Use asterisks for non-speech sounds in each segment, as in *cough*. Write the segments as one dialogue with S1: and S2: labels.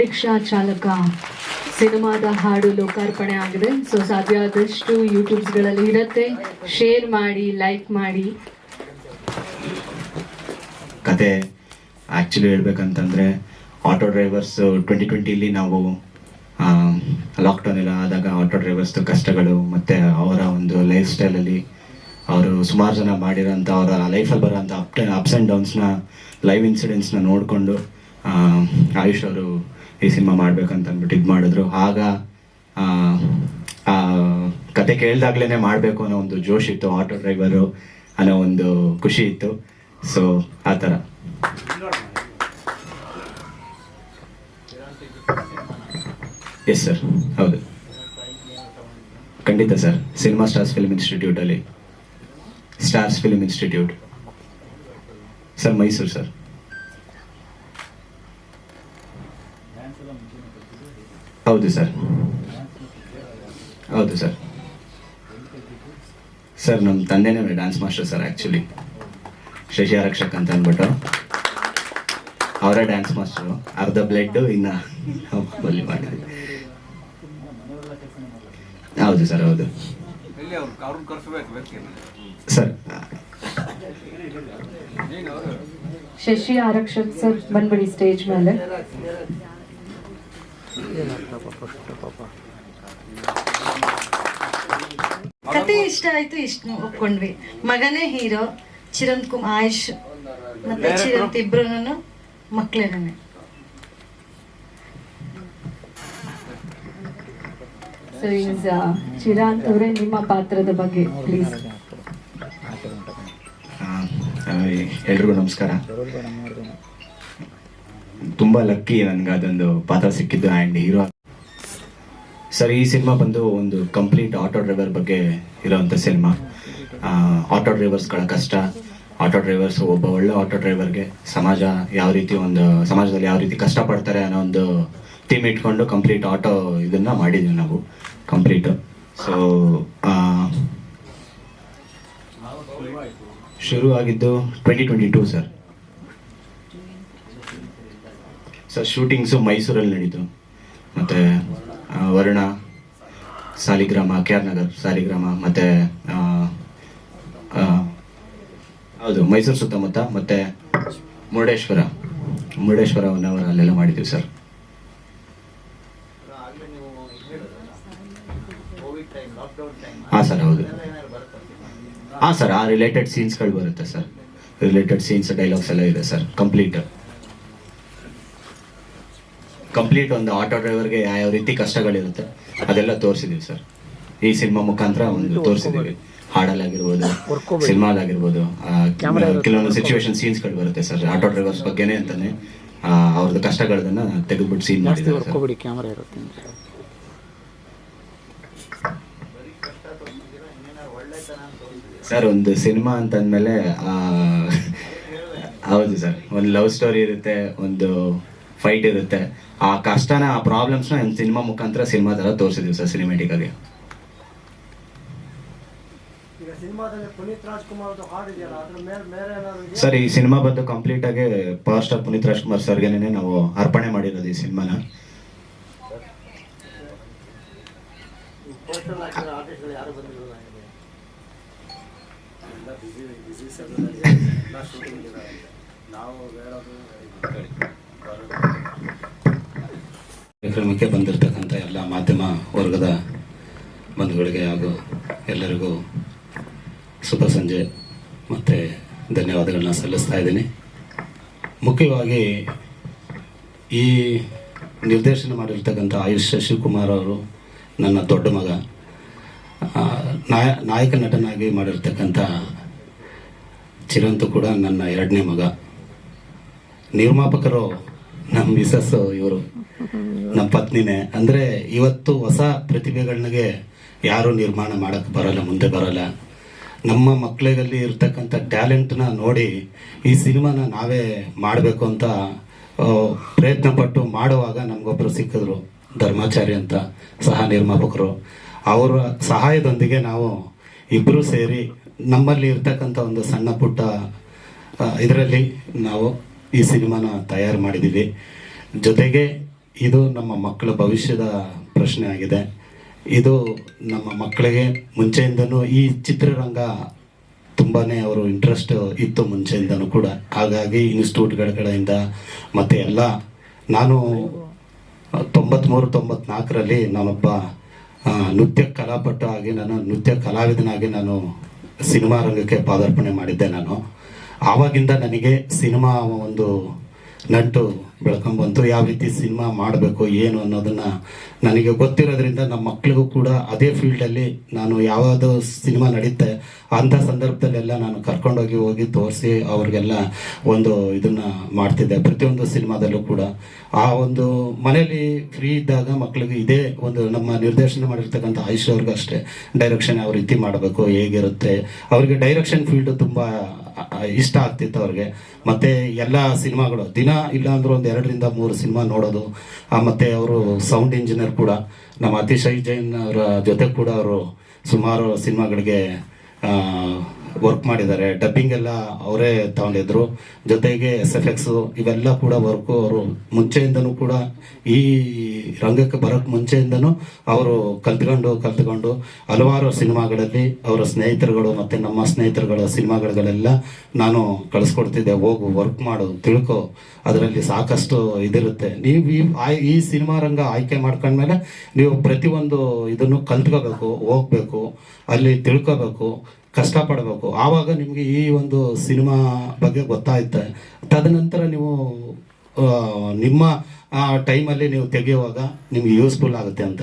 S1: Rickshaw ಚಾಲಕ. ಸಿನಿಮಾದ ಹಾಡು ಲೋಕಾರ್ಪಣೆ ಆಗಿದೆ. ಸೊ ಸಾಧ್ಯ ಆದಷ್ಟು ಯೂಟ್ಯೂಬ್ಸ್ಗಳಲ್ಲಿ ಇರುತ್ತೆ. ಶೇರ್ ಮಾಡಿ ಲೈಕ್ ಮಾಡಿ.
S2: ಕತೆ ಆ್ಯಕ್ಚುಲಿ ಹೇಳ್ಬೇಕಂತಂದರೆ ಆಟೋ ಡ್ರೈವರ್ಸ್ ಟ್ವೆಂಟಿ ಟ್ವೆಂಟಿಲಿ ನಾವು ಲಾಕ್ಡೌನ್ ಎಲ್ಲ ಆದಾಗ ಆಟೋ ಡ್ರೈವರ್ಸ್ದು ಕಷ್ಟಗಳು ಮತ್ತು ಅವರ ಒಂದು ಲೈಫ್ ಸ್ಟೈಲಲ್ಲಿ ಅವರು ಸುಮಾರು ಜನ ಮಾಡಿರೋಂಥ ಅವರ ಲೈಫಲ್ಲಿ ಬರೋಂಥ ಅಪ್ ಅಪ್ಸ್ ಆ್ಯಂಡ್ ಡೌನ್ಸ್ನ ಲೈವ್ ಇನ್ಸಿಡೆಂಟ್ಸ್ನ ನೋಡಿಕೊಂಡು ಆಯುಷ್ ಅವರು ಈ ಸಿನಿಮಾ ಮಾಡ್ಬೇಕಂತ ಅಂದ್ಬಿಟ್ಟು ಇದು ಮಾಡಿದ್ರು. ಆಗ ಆ, ಕತೆ ಕೇಳ್ದಾಗ್ಲೇ ಮಾಡಬೇಕು ಅನ್ನೋ ಒಂದು ಜೋಶ್ ಇತ್ತು ಆಟೋ ಡ್ರೈವರು ಅನ್ನೋ ಒಂದು ಖುಷಿ ಇತ್ತು. ಸೊ ಆ ಥರ. ಎಸ್ ಸರ್ ಹೌದು. ಖಂಡಿತ sir cinema stars film ಇನ್ಸ್ಟಿಟ್ಯೂಟಲ್ಲಿ stars film institute sir Mysuru sir. ಹೌದು ಸರ್. ಹೌದು ಸರ್. ಸರ್ ನಮ್ಮ ತಂದೆನೇ dance master sir actually Shashi Arakshak ಅಂತ ಅಂದ್ಬಿಟ್ಟು. ಅವರೇ ಡ್ಯಾನ್ಸ್ ಮಾಸ್ಟರು ಅರ್ಧ ಬ್ಲೆಡ್ಡು ಇನ್ನ ಬಲ್ಲಿ ಮಾಡಿದ್ವಿ ಹೌದು ಸರ್ ಹೌದು. ಸರ್
S1: ಶಶಿ ಆರಕ್ಷಕ್ ಸರ್ ಬಂದ್ಬಿಡಿ ಸ್ಟೇಜ್ ಮೇಲೆ.
S3: ಕತೆ ಇಷ್ಟ ಆಯ್ತು ಇಷ್ಟ ಒಪ್ಕೊಂಡ್ವಿ. ಮಗನೇ ಹೀರೋ ಚಿರಂತ್ ಕುಮಾರ್ ಆಯುಷ್ ಮತ್ತೆ ಚಿರಂತ್ ಇಬ್ರು ಮಕ್ಕಳೇನೇ
S1: ಸೊ ಈಸ್ ಚಿರಾಂತ್ ಅವರೇ ನಿಮ್ಮ ಪಾತ್ರದ ಬಗ್ಗೆ ಪ್ಲೀಸ್
S2: ಎಲ್ರಿಗೂ ನಮಸ್ಕಾರ. ತುಂಬ ಲಕ್ಕಿ ನನಗೆ ಅದೊಂದು ಪಾತ್ರ ಸಿಕ್ಕಿದ್ದು ಆ್ಯಂಡ್ ಹೀರೋ. ಸರ್, ಈ ಸಿನಿಮಾ ಬಂದು ಒಂದು ಕಂಪ್ಲೀಟ್ ಆಟೋ ಡ್ರೈವರ್ ಬಗ್ಗೆ ಇರೋವಂಥ ಸಿನಿಮಾ. ಆಟೋ ಡ್ರೈವರ್ಸ್ಗಳ ಕಷ್ಟ. ಆಟೋ ಡ್ರೈವರ್ಸ್ ಒಬ್ಬ ಒಳ್ಳೆ ಆಟೋ ಡ್ರೈವರ್ಗೆ ಸಮಾಜ ಯಾವ ರೀತಿ ಒಂದು, ಸಮಾಜದಲ್ಲಿ ಯಾವ ರೀತಿ ಕಷ್ಟಪಡ್ತಾರೆ ಅನ್ನೋ ಒಂದು ಥೀಮ್ ಇಟ್ಕೊಂಡು ಕಂಪ್ಲೀಟ್ ಆಟೋ ಇದನ್ನ ಮಾಡಿದ್ವಿ ನಾವು. ಕಂಪ್ಲೀಟು. ಸೊ ಶುರು ಆಗಿದ್ದು twenty twenty two sir sir shootings ಮೈಸೂರಲ್ಲಿ ನಡೀತು. ಮತ್ತು ವರುಣ ಸಾಲಿಗ್ರಾಮ ಕೆ ಆರ್ ನಗರ್ ಸಾಲಿಗ್ರಾಮ ಮತ್ತು ಹೌದು ಮೈಸೂರು ಸುತ್ತಮುತ್ತ ಮತ್ತು ಮುರುಡೇಶ್ವರ. ಮುರುಡೇಶ್ವರ ಒನ್ ಅವರ್ ಅಲ್ಲೆಲ್ಲ ಮಾಡಿದ್ದೀವಿ ಸರ್ ಹಾಂ ಸರ್ ಹೌದು. ಹಾಂ ಸರ್ ಆ ರಿಲೇಟೆಡ್ ಸೀನ್ಸ್ಗಳು ಬರುತ್ತೆ ಸರ್. ರಿಲೇಟೆಡ್ ಸೀನ್ಸ್ ಡೈಲಾಗ್ಸ್ ಎಲ್ಲ ಇದೆ ಸರ್. ಕಂಪ್ಲೀಟ್ ಕಂಪ್ಲೀಟ್ ಒಂದು ಆಟೋ ಡ್ರೈವರ್ಗೆ ಯಾವ ರೀತಿ ಕಷ್ಟಗಳಿರುತ್ತೆ ಅದೆಲ್ಲ ತೋರಿಸಿದೀವಿ ಸರ್. ಈ ಸಿನಿಮಾ ಮುಖಾಂತರ ಒಂದು ತೋರಿಸಿದೀವಿ. ಹಾಡಲ್ಲಾಗಿರ್ಬೋದು ಸಿನಿಮಾದಾಗಿರ್ಬೋದು ಕೆಲವೊಂದು ಸಿಚುವೇಶನ್ ಸೀನ್ಸ್ಗಳು ಬರುತ್ತೆ ಸರ್. ಆಟೋ ಡ್ರೈವರ್ಸ್ ಬಗ್ಗೆನೇ ಅಂತಾನೆ ಆ, ಅವ್ರದ್ದು ಕಷ್ಟಗಳನ್ನ ತೆಗೆದ್ಬಿಟ್ಟು ಸೀನ್ ಮಾಡಿದ್ದಾರೆ ಸರ್ ಒಂದು ಸಿನಿಮಾ ಅಂತಂದ್ಮೇಲೆ ಹೌದು ಸರ್. ಒಂದು ಲವ್ ಸ್ಟೋರಿ ಇರುತ್ತೆ ಒಂದು ಫೈಟ್ ಇರುತ್ತೆ. ಆ ಕಷ್ಟನ ಆ ಪ್ರಾಬ್ಲಮ್ಸ್ನ ಒಂದು ಸಿನಿಮಾ ಮುಖಾಂತರ ಸಿನಿಮಾ ಥರ ತೋರಿಸಿದೀವಿ ಸರ್
S4: ಏನಾದ್ರು
S2: ಸರ್ ಈ ಸಿನಿಮಾ ಬಂದು ಕಂಪ್ಲೀಟ್ ಆಗಿ ಪವರ್ ಸ್ಟಾರ್ ಪುನೀತ್ ರಾಜ್ಕುಮಾರ್ ಸರ್ಗೆ ನಾವು ಅರ್ಪಣೆ ಮಾಡಿರೋದು ಈ ಸಿನಿಮಾನ.
S4: ಪೋಸ್ಟರ್ ಶೂಟಿಂಗ್ ಆರ್ಟಿಸ್ಟ್ಗಳು ನಾವು ಬಂದಿರಲ್ಲ
S2: ಕಾರ್ಯಕ್ರಮಕ್ಕೆ ಬಂದಿರತಕ್ಕಂಥ ಎಲ್ಲ ಮಾಧ್ಯಮ ವರ್ಗದ ಬಂಧುಗಳಿಗೆ ಹಾಗೂ ಎಲ್ಲರಿಗೂ ಶುಭ ಸಂಜೆ ಮತ್ತು ಧನ್ಯವಾದಗಳನ್ನ ಸಲ್ಲಿಸ್ತಾ ಇದ್ದೀನಿ. ಮುಖ್ಯವಾಗಿ ಈ ನಿರ್ದೇಶನ ಮಾಡಿರ್ತಕ್ಕಂಥ ಆಯುಷ್ ಶಿವಕುಮಾರ್ ಅವರು ನನ್ನ ದೊಡ್ಡ ಮಗ. ನಾಯ ನಾಯಕ ನಟನಾಗಿ ಮಾಡಿರ್ತಕ್ಕಂಥ ಚಿರಂತು ಕೂಡ ನನ್ನ ಎರಡನೇ ಮಗ. ನಿರ್ಮಾಪಕರು ನಮ್ಮ ಮಿಸಸ್ಸು ಇವರು, ನಮ್ಮ ಪತ್ನಿನೇ. ಅಂದರೆ ಇವತ್ತು ಹೊಸ ಪ್ರತಿಭೆಗಳಿಗೆ ಯಾರು ನಿರ್ಮಾಣ ಮಾಡೋಕ್ಕೆ ಬರಲ್ಲ, ಮುಂದೆ ಬರಲ್ಲ. ನಮ್ಮ ಮಕ್ಕಳಲ್ಲಿ ಇರ್ತಕ್ಕಂಥ ಟ್ಯಾಲೆಂಟ್ನ ನೋಡಿ ಈ ಸಿನಿಮಾನ ನಾವೇ ಮಾಡಬೇಕು ಅಂತ ಪ್ರಯತ್ನ ಪಟ್ಟು ಮಾಡುವಾಗ ನಮಗೊಬ್ಬರು ಸಿಕ್ಕಿದ್ರು ಧರ್ಮಾಚಾರ್ಯ ಅಂತ ಸಹ ನಿರ್ಮಾಪಕರು. ಅವರ ಸಹಾಯದೊಂದಿಗೆ ನಾವು ಇಬ್ಬರು ಸೇರಿ ನಮ್ಮಲ್ಲಿ ಇರ್ತಕ್ಕಂಥ ಒಂದು ಸಣ್ಣ ಪುಟ್ಟ ಇದರಲ್ಲಿ ನಾವು
S5: ಈ ಸಿನಿಮಾನ ತಯಾರು ಮಾಡಿದ್ದೀವಿ. ಜೊತೆಗೆ ಇದು ನಮ್ಮ ಮಕ್ಕಳ ಭವಿಷ್ಯದ ಪ್ರಶ್ನೆ ಆಗಿದೆ. ಇದು ನಮ್ಮ ಮಕ್ಕಳಿಗೆ ಮುಂಚೆಯಿಂದನೂ ಈ ಚಿತ್ರರಂಗ ತುಂಬಾ ಅವರು ಇಂಟ್ರೆಸ್ಟ್ ಇತ್ತು ಮುಂಚೆಯಿಂದನೂ ಕೂಡ. ಹಾಗಾಗಿ ಇನ್ಸ್ಟಿಟ್ಯೂಟ್ಗಳ ಕಡೆಯಿಂದ ಮತ್ತು ಎಲ್ಲ ನಾನು ತೊಂಬತ್ತ್ಮೂರು ತೊಂಬತ್ನಾಲ್ಕರಲ್ಲಿ ನಾನೊಬ್ಬ ನೃತ್ಯ ಕಲಾಪಟು ಆಗಿ ನಾನು ನೃತ್ಯ ಕಲಾವಿದನಾಗಿ ನಾನು ಸಿನಿಮಾ ರಂಗಕ್ಕೆ ಪಾದಾರ್ಪಣೆ ಮಾಡಿದ್ದೆ ನಾನು. ಆವಾಗಿಂದ ನನಗೆ ಸಿನಿಮಾ ಒಂದು ನಂಟು ಬೆಳ್ಕೊಂಬಂತು ಯಾವ ರೀತಿ ಸಿನಿಮಾ ಮಾಡಬೇಕು, ಏನು ಅನ್ನೋದನ್ನ ನನಗೆ ಗೊತ್ತಿರೋದ್ರಿಂದ ನಮ್ಮ ಮಕ್ಕಳಿಗೂ ಕೂಡ ಅದೇ ಫೀಲ್ಡಲ್ಲಿ ನಾನು ಯಾವುದು ಸಿನಿಮಾ ನಡೀತೆ, ಅಂಥ ಸಂದರ್ಭದಲ್ಲೆಲ್ಲ ನಾನು ಕರ್ಕೊಂಡೋಗಿ ಹೋಗಿ ತೋರಿಸಿ ಅವ್ರಿಗೆಲ್ಲ ಒಂದು ಇದನ್ನ ಮಾಡ್ತಿದ್ದೆ, ಪ್ರತಿಯೊಂದು ಸಿನಿಮಾದಲ್ಲೂ ಕೂಡ. ಆ ಒಂದು ಮನೆಯಲ್ಲಿ ಫ್ರೀ ಇದ್ದಾಗ ಮಕ್ಕಳಿಗೆ ಇದೇ ಒಂದು ನಮ್ಮ ನಿರ್ದೇಶನ ಮಾಡಿರ್ತಕ್ಕಂಥ ಆಯುಷ್ ಅವ್ರಿಗೂ ಅಷ್ಟೇ. ಡೈರೆಕ್ಷನ್ ಯಾವ ರೀತಿ ಮಾಡಬೇಕು, ಹೇಗಿರುತ್ತೆ, ಅವರಿಗೆ ಡೈರೆಕ್ಷನ್ ಫೀಲ್ಡ್ ತುಂಬ ಇಷ್ಟ ಆಗ್ತಿತ್ತು ಅವ್ರಿಗೆ. ಮತ್ತೆ ಎಲ್ಲ ಸಿನಿಮಾಗಳು, ದಿನ ಇಲ್ಲಾಂದ್ರೂ ಒಂದು ಎರಡರಿಂದ ಮೂರು ಸಿನಿಮಾ ನೋಡೋದು. ಮತ್ತೆ ಅವರು ಸೌಂಡ್ ಇಂಜಿನಿಯರ್ ಕೂಡ. ನಮ್ಮ ಅತಿಶಯ್ ಜೈನ್ ಅವರ ಜೊತೆ ಕೂಡ ಅವರು ಸುಮಾರು ಸಿನಿಮಾಗಳಿಗೆ ವರ್ಕ್ ಮಾಡಿದ್ದಾರೆ. ಡಬ್ಬಿಂಗ್ ಎಲ್ಲ ಅವರೇ ತಗೊಂಡಿದ್ರು. ಜೊತೆಗೆ ಎಸ್ ಎಫ್ ಎಕ್ಸ್ ಇವೆಲ್ಲ ಕೂಡ ವರ್ಕು ಅವರು ಮುಂಚೆಯಿಂದನೂ ಕೂಡ ಈ ರಂಗಕ್ಕೆ ಬರೋಕ್ಕೆ ಮುಂಚೆಯಿಂದನೂ ಅವರು ಕಲ್ತ್ಕೊಂಡು ಕಲ್ತ್ಕೊಂಡು ಹಲವಾರು ಸಿನಿಮಾಗಳಲ್ಲಿ ಅವರ ಸ್ನೇಹಿತರುಗಳು ಮತ್ತು ನಮ್ಮ ಸ್ನೇಹಿತರುಗಳ ಸಿನಿಮಾಗಳಿಗೆಲ್ಲ ನಾನು ಕಳಿಸ್ಕೊಡ್ತಿದ್ದೆ. ಹೋಗು ವರ್ಕ್ ಮಾಡು, ತಿಳ್ಕೊ. ಅದರಲ್ಲಿ ಸಾಕಷ್ಟು ಇದಿರುತ್ತೆ. ನೀವು ಈ ಈ ಸಿನಿಮಾ ರಂಗ ಆಯ್ಕೆ ಮಾಡ್ಕೊಂಡ್ಮೇಲೆ ನೀವು ಪ್ರತಿಯೊಂದು ಇದನ್ನು ಕಲ್ತ್ಕೋಬೇಕು, ಹೋಗ್ಬೇಕು, ಅಲ್ಲಿ ತಿಳ್ಕೋಬೇಕು. ಕಷ್ಟಪಡಬೇಕು. ಆವಾಗ ನಿಮಗೆ ಈ ಒಂದು ಸಿನಿಮಾ ಬಗ್ಗೆ ಗೊತ್ತಾಯ್ತೆ. ತದನಂತರ ನೀವು ನಿಮ್ಮ ಟೈಮಲ್ಲಿ ನೀವು ತೆಗೆಯುವಾಗ ನಿಮ್ಗೆ ಯೂಸ್ಫುಲ್ ಆಗುತ್ತೆ ಅಂತ.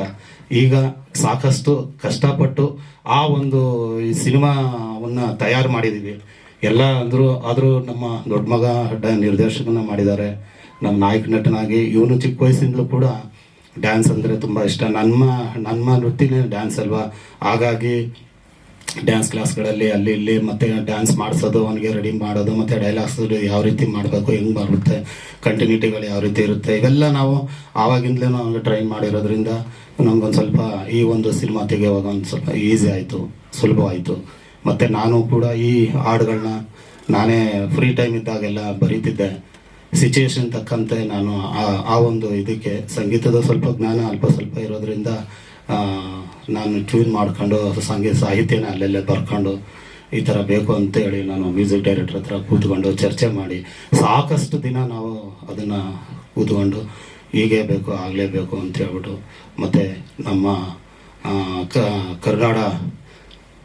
S5: ಈಗ ಸಾಕಷ್ಟು ಕಷ್ಟಪಟ್ಟು ಆ ಒಂದು ಈ ಸಿನಿಮಾವನ್ನು ತಯಾರು ಮಾಡಿದ್ದೀವಿ. ಎಲ್ಲ ಅಂದರೂ, ಆದರೂ ನಮ್ಮ ದೊಡ್ಡ ಮಗ ಡ- ನಿರ್ದೇಶಕನ ಮಾಡಿದ್ದಾರೆ. ನಮ್ಮ ನಾಯಕ ನಟನಾಗಿ ಇವನು ಚಿಕ್ಕ ವಯಸ್ಸಿಂದಲೂ ಕೂಡ ಡ್ಯಾನ್ಸ್ ಅಂದರೆ ತುಂಬ ಇಷ್ಟ. ನನ್ನ ನನ್ನ ವೃತ್ತಿನೇ ಡ್ಯಾನ್ಸ್ ಅಲ್ವಾ? ಹಾಗಾಗಿ ಡ್ಯಾನ್ಸ್ ಕ್ಲಾಸ್ಗಳಲ್ಲಿ ಅಲ್ಲಿ ಇಲ್ಲಿ ಮತ್ತೆ ಡ್ಯಾನ್ಸ್ ಮಾಡಿಸೋದು, ಅವನಿಗೆ ರೆಡಿ ಮಾಡೋದು, ಮತ್ತೆ ಡೈಲಾಗ್ಸ್ ಯಾವ ರೀತಿ ಮಾಡಬೇಕು, ಹೆಂಗ್ ಬರುತ್ತೆ ಕಂಟಿನ್ಯೂಟಿಗಳು ಯಾವ ರೀತಿ ಇರುತ್ತೆ, ಇವೆಲ್ಲ ನಾವು ಆವಾಗಿಂದಲೇ ನಾವು ಟ್ರೈನ್ ಮಾಡಿರೋದ್ರಿಂದ ನಮ್ಗೊಂದು ಸ್ವಲ್ಪ ಈ ಒಂದು ಸಿನಿಮಾ ತೆಗೆಯುವಾಗ ಒಂದು ಸ್ವಲ್ಪ ಈಸಿ ಆಯಿತು, ಸುಲಭವಾಯಿತು. ಮತ್ತು ನಾನು ಕೂಡ ಈ ಹಾಡುಗಳನ್ನ ನಾನೇ ಫ್ರೀ ಟೈಮ್ ಇದ್ದಾಗೆಲ್ಲ ಬರೀತಿದ್ದೆ. ಸಿಚುಯೇಷನ್ ತಕ್ಕಂತೆ ನಾನು ಆ- ಒಂದು ಇದಕ್ಕೆ ಸಂಗೀತದ ಸ್ವಲ್ಪ ಜ್ಞಾನ ಅಲ್ಪ ಸ್ವಲ್ಪ ಇರೋದ್ರಿಂದ ನಾನು ಟ್ಯೂನ್ ಮಾಡ್ಕೊಂಡು ಸಂಗೀತ ಸಾಹಿತ್ಯನ ಅಲ್ಲೆಲ್ಲೇ ಬರ್ಕೊಂಡು ಈ ಥರ ಬೇಕು ಅಂತೇಳಿ ನಾನು ಮ್ಯೂಸಿಕ್ ಡೈರೆಕ್ಟರ್ ಹತ್ರ ಕೂತ್ಕೊಂಡು ಚರ್ಚೆ ಮಾಡಿ ಸಾಕಷ್ಟು ದಿನ ನಾವು ಅದನ್ನು ಕೂತ್ಕೊಂಡು ಹೀಗೆ ಬೇಕು ಆಗಲೇಬೇಕು ಅಂತ ಹೇಳ್ಬಿಟ್ಟು ಮತ್ತು ನಮ್ಮ ಕರ್ನಾಡ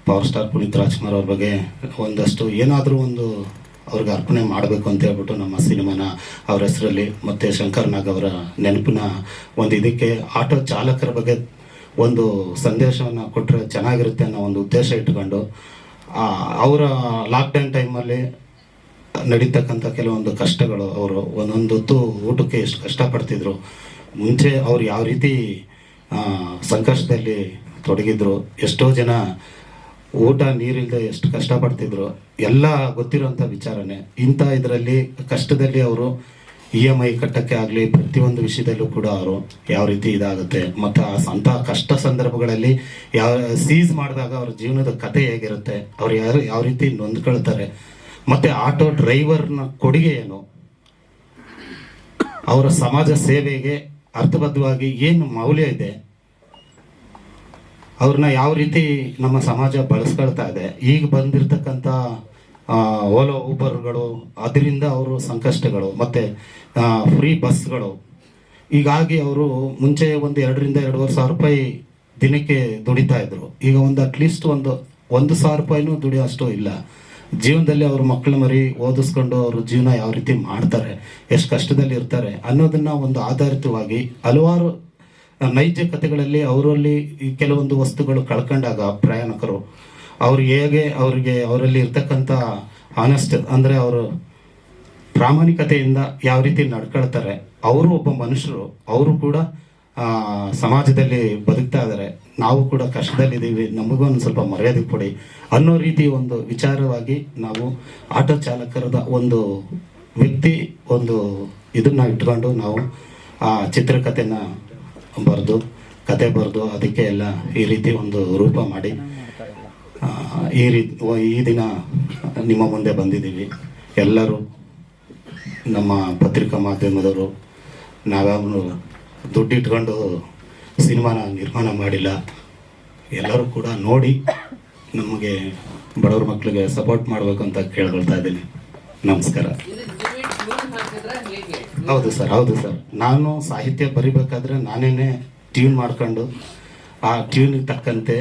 S5: ಪವರ್ ಸ್ಟಾರ್ ಪುನೀತ್ ರಾಜ್ಕುಮಾರ್ ಅವ್ರ ಬಗ್ಗೆ ಒಂದಷ್ಟು ಏನಾದರೂ ಒಂದು ಅವ್ರಿಗೆ ಅರ್ಪಣೆ ಮಾಡಬೇಕು ಅಂತ ಹೇಳ್ಬಿಟ್ಟು ನಮ್ಮ ಸಿನಿಮಾನ ಅವ್ರ ಹೆಸರಲ್ಲಿ ಮತ್ತು ಶಂಕರ್ ನಾಗ್ ಅವರ ನೆನಪಿನ ಒಂದು ಇದಕ್ಕೆ ಆಟೋ ಚಾಲಕರ ಬಗ್ಗೆ ಒಂದು ಸಂದೇಶವನ್ನು ಕೊಟ್ಟರೆ ಚೆನ್ನಾಗಿರುತ್ತೆ ಅನ್ನೋ ಒಂದು ಉದ್ದೇಶ ಇಟ್ಕೊಂಡು ಅವರ ಲಾಕ್ಡೌನ್ ಟೈಮಲ್ಲಿ ನಡೀತಕ್ಕಂಥ ಕೆಲವೊಂದು ಕಷ್ಟಗಳು, ಅವರು ಒಂದೊಂದು ಹೊತ್ತು ಊಟಕ್ಕೆ ಎಷ್ಟು ಕಷ್ಟಪಡ್ತಿದ್ರು, ಮುಂಚೆ ಅವ್ರು ಯಾವ ರೀತಿ ಸಂಕಷ್ಟದಲ್ಲಿ ತೊಡಗಿದ್ರು, ಎಷ್ಟೋ ಜನ ಊಟ ನೀರಿಲ್ಲದೆ ಎಷ್ಟು ಕಷ್ಟಪಡ್ತಿದ್ರು, ಎಲ್ಲ ಗೊತ್ತಿರೋಂಥ ವಿಚಾರನೇ. ಇಂಥ ಇದರಲ್ಲಿ, ಕಷ್ಟದಲ್ಲಿ ಅವರು ಇ ಎಂ ಐ ಕಟ್ಟಕ್ಕೆ ಆಗಲಿ ಪ್ರತಿಯೊಂದು ವಿಷಯದಲ್ಲೂ ಕೂಡ ಅವರು ಯಾವ ರೀತಿ ಇದಾಗುತ್ತೆ. ಮತ್ತು ಆ ಸ- ಕಷ್ಟ ಸಂದರ್ಭಗಳಲ್ಲಿ ಯಾವ ಸೀಸ್ ಮಾಡಿದಾಗ ಅವ್ರ ಜೀವನದ ಕತೆ ಹೇಗಿರುತ್ತೆ, ಅವ್ರು ಯಾರು, ಯಾವ ರೀತಿ ನೊಂದ್ಕೊಳ್ತಾರೆ. ಮತ್ತು ಆಟೋ ಡ್ರೈವರ್ನ ಕೊಡುಗೆ ಏನು? ಅವರ ಸಮಾಜ ಸೇವೆಗೆ ಅರ್ಥಬದ್ಧವಾಗಿ ಏನು ಮೌಲ್ಯ ಇದೆ? ಅವ್ರನ್ನ ಯಾವ ರೀತಿ ನಮ್ಮ ಸಮಾಜ ಬಳಸ್ಕೊಳ್ತಾ ಇದೆ? ಈಗ ಬಂದಿರತಕ್ಕಂಥ ಓಲೋ ಊಬರ್ಗಳು ಅದರಿಂದ ಅವರು ಸಂಕಷ್ಟಗಳು, ಮತ್ತು ಫ್ರೀ ಬಸ್ಗಳು. ಹೀಗಾಗಿ ಅವರು ಮುಂಚೆ ಒಂದು ಎರಡರಿಂದ ಎರಡೂವರೆ ಸಾವಿರ ರೂಪಾಯಿ ದಿನಕ್ಕೆ ದುಡಿತಾ ಇದ್ರು. ಈಗ ಒಂದು ಅಟ್ಲೀಸ್ಟ್ ಒಂದು ಒಂದು ಸಾವಿರ ರೂಪಾಯಿನೂ ದುಡಿಯೋಷ್ಟು ಇಲ್ಲ. ಜೀವನದಲ್ಲಿ ಅವ್ರ ಮಕ್ಕಳ ಮರಿ ಓದಿಸ್ಕೊಂಡು ಅವ್ರ ಜೀವನ ಯಾವ ರೀತಿ ಮಾಡ್ತಾರೆ, ಎಷ್ಟು ಕಷ್ಟದಲ್ಲಿ ಇರ್ತಾರೆ ಅನ್ನೋದನ್ನ ಒಂದು ಆಧಾರಿತವಾಗಿ ಹಲವಾರು ನೈಜ ಕಥೆಗಳಲ್ಲಿ ಅವರಲ್ಲಿ ಕೆಲವೊಂದು ವಸ್ತುಗಳು ಕಳ್ಕೊಂಡಾಗ ಪ್ರಯಾಣಿಕರು ಅವ್ರು ಹೇಗೆ ಅವರಿಗೆ ಅವರಲ್ಲಿ ಇರ್ತಕ್ಕಂಥ ಆನೆಸ್ಟ್ ಅಂದರೆ ಅವರು ಪ್ರಾಮಾಣಿಕತೆಯಿಂದ ಯಾವ ರೀತಿ ನಡ್ಕೊಳ್ತಾರೆ, ಅವರು ಒಬ್ಬ ಮನುಷ್ಯರು, ಅವರು ಕೂಡ ಸಮಾಜದಲ್ಲಿ ಬದುಕ್ತಾ ಇದ್ದಾರೆ. ನಾವು ಕೂಡ ಕಷ್ಟದಲ್ಲಿದ್ದೀವಿ, ನಮಗೂ ಒಂದು ಸ್ವಲ್ಪ ಮರ್ಯಾದೆ ಕೊಡಿ ಅನ್ನೋ ರೀತಿ ಒಂದು ವಿಚಾರವಾಗಿ ನಾವು ಆಟೋ ಚಾಲಕರದ ಒಂದು ವ್ಯಕ್ತಿ ಒಂದು ಇದನ್ನ ಇಟ್ಕೊಂಡು ನಾವು, ಆ, ಚಿತ್ರಕಥೆನ ಬರೆದು, ಕತೆ ಬರೆದು ಅದಕ್ಕೆ ಎಲ್ಲ ಈ ರೀತಿ ಒಂದು ರೂಪ ಮಾಡಿ ಈ ರೀತಿ ಈ ದಿನ ನಿಮ್ಮ ಮುಂದೆ ಬಂದಿದ್ದೀವಿ. ಎಲ್ಲರೂ ನಮ್ಮ ಪತ್ರಿಕಾ ಮಾಧ್ಯಮದವರು ನಾವ್ಯಾವನು ದುಡ್ಡಿಟ್ಕೊಂಡು ಸಿನಿಮಾನ ನಿರ್ಮಾಣ ಮಾಡಿಲ್ಲ. ಎಲ್ಲರೂ ಕೂಡ ನೋಡಿ ನಮಗೆ ಬಡವ್ರ ಮಕ್ಕಳಿಗೆ ಸಪೋರ್ಟ್ ಮಾಡಬೇಕು ಅಂತ ಕೇಳ್ಕೊಳ್ತಾ ಇದ್ದೀನಿ. ನಮಸ್ಕಾರ. ಹೌದು ಸರ್ ಹೌದು ಸರ್. ನಾನು ಸಾಹಿತ್ಯ ಬರಿಬೇಕಾದ್ರೆ ನಾನೇನೆ ಟ್ಯೂನ್ ಮಾಡ್ಕೊಂಡು, ಆ ಟ್ಯೂನಿಗೆ ತಕ್ಕಂತೆ